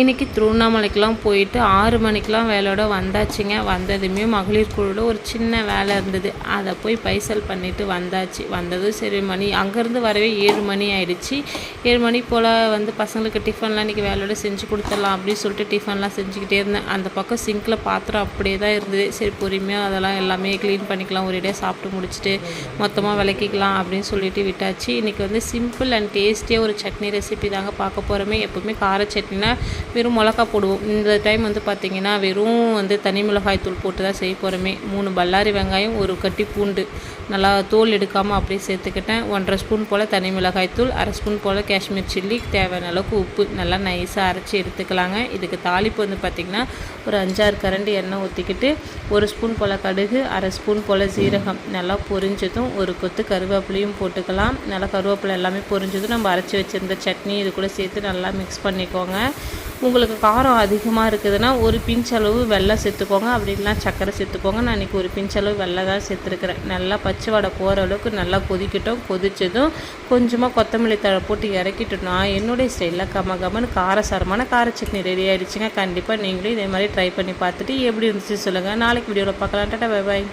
இன்றைக்கி திருவண்ணாமலைக்கெலாம் போயிட்டு ஆறு மணிக்கெலாம் வேலையோட வந்தாச்சுங்க. வந்ததுமே மகளிர் குழுவில் ஒரு சின்ன வேலை இருந்தது. அதை போய் பைசல் பண்ணிவிட்டு வந்தாச்சு. வந்ததும் சரி மணி அங்கேருந்து வரவே ஏழு மணி ஆயிடுச்சு. ஏழு மணி போல் வந்து பசங்களுக்கு டிஃபன்லாம் இன்றைக்கி வேலையோட செஞ்சு கொடுத்துடலாம் அப்படின்னு சொல்லிட்டு டிஃபன்லாம் செஞ்சுக்கிட்டே இருந்தேன். அந்த பக்கம் சிங்கில் பாத்திரம் அப்படியே தான் இருந்தது. சரி பொறுமையாக அதெல்லாம் எல்லாமே க்ளீன் பண்ணிக்கலாம் ஒரேடியாக சாப்பிட்டு முடிச்சுட்டு மொத்தமாக விளக்கிக்கலாம் அப்படின்னு சொல்லிட்டு விட்டாச்சு. இன்றைக்கி வந்து சிம்பிள் அண்ட் டேஸ்டியாக ஒரு சட்னி ரெசிபி தாங்க பார்க்க போகிறோமே எப்போவுமே கார சட்னினா வெறும் மிளகா போடுவோம். இந்த டைம் வந்து பார்த்திங்கன்னா வெறும் வந்து தனி மிளகாய் தூள் போட்டு தான் செய்ய போகிறோமே மூணு பல்லாரி வெங்காயம் ஒரு கட்டி பூண்டு. நல்லா தோல் எடுக்காமல் அப்படியே சேர்த்துக்கிட்டேன். ஒன்றரை ஸ்பூன் போல் தனி மிளகாய் தூள் அரை ஸ்பூன் போல் காஷ்மீர் சில்லி தேவையான அளவுக்கு உப்பு. நல்லா நைஸாக அரைச்சி எடுத்துக்கலாங்க. இதுக்கு தாளிப்பு வந்து பார்த்திங்கன்னா ஒரு அஞ்சாறு கரண்டி எண்ணெய் ஊற்றிக்கிட்டு ஒரு ஸ்பூன் போல் கடுகு அரை ஸ்பூன் போல் சீரகம். நல்லா பொரிஞ்சதும் ஒரு கொத்து கருவேப்பிலையும் போட்டுக்கலாம். நல்லா கருவேப்பிலை எல்லாமே பொரிஞ்சதும் நம்ம அரைச்சி வச்சுருந்த சட்னி இது கூட சேர்த்து நல்லா மிக்ஸ் பண்ணிக்கோங்க. உங்களுக்கு காரம் அதிகமாக இருக்குதுன்னா ஒரு பிஞ்ச் அளவு வெள்ளம் சேர்த்துக்கோங்க. அப்படி சர்க்கரை சேர்த்துக்கோங்க. நான் இன்றைக்கி ஒரு பிஞ்ச் அளவு வெள்ளை தான் சேர்த்துருக்குறேன். நல்லா பச்சை வடை போகிற அளவுக்கு நல்லா கொதிக்கட்டும். கொதிச்சதும் கொஞ்சமாக கொத்தமல்லி தழை போட்டு இறக்கிட்டோம்னா என்னுடைய ஸ்டைலில் கம கமன்னு காரசாரமான கார சட்னி ரெடி ஆகிடுச்சிங்க கண்டிப்பாக நீங்களும் இதே மாதிரி ட்ரை பண்ணி பார்த்துட்டு எப்படி இருந்துச்சு சொல்லுங்கள் நாளைக்கு வீடியோவில் பார்க்கலாம். Tata bye bye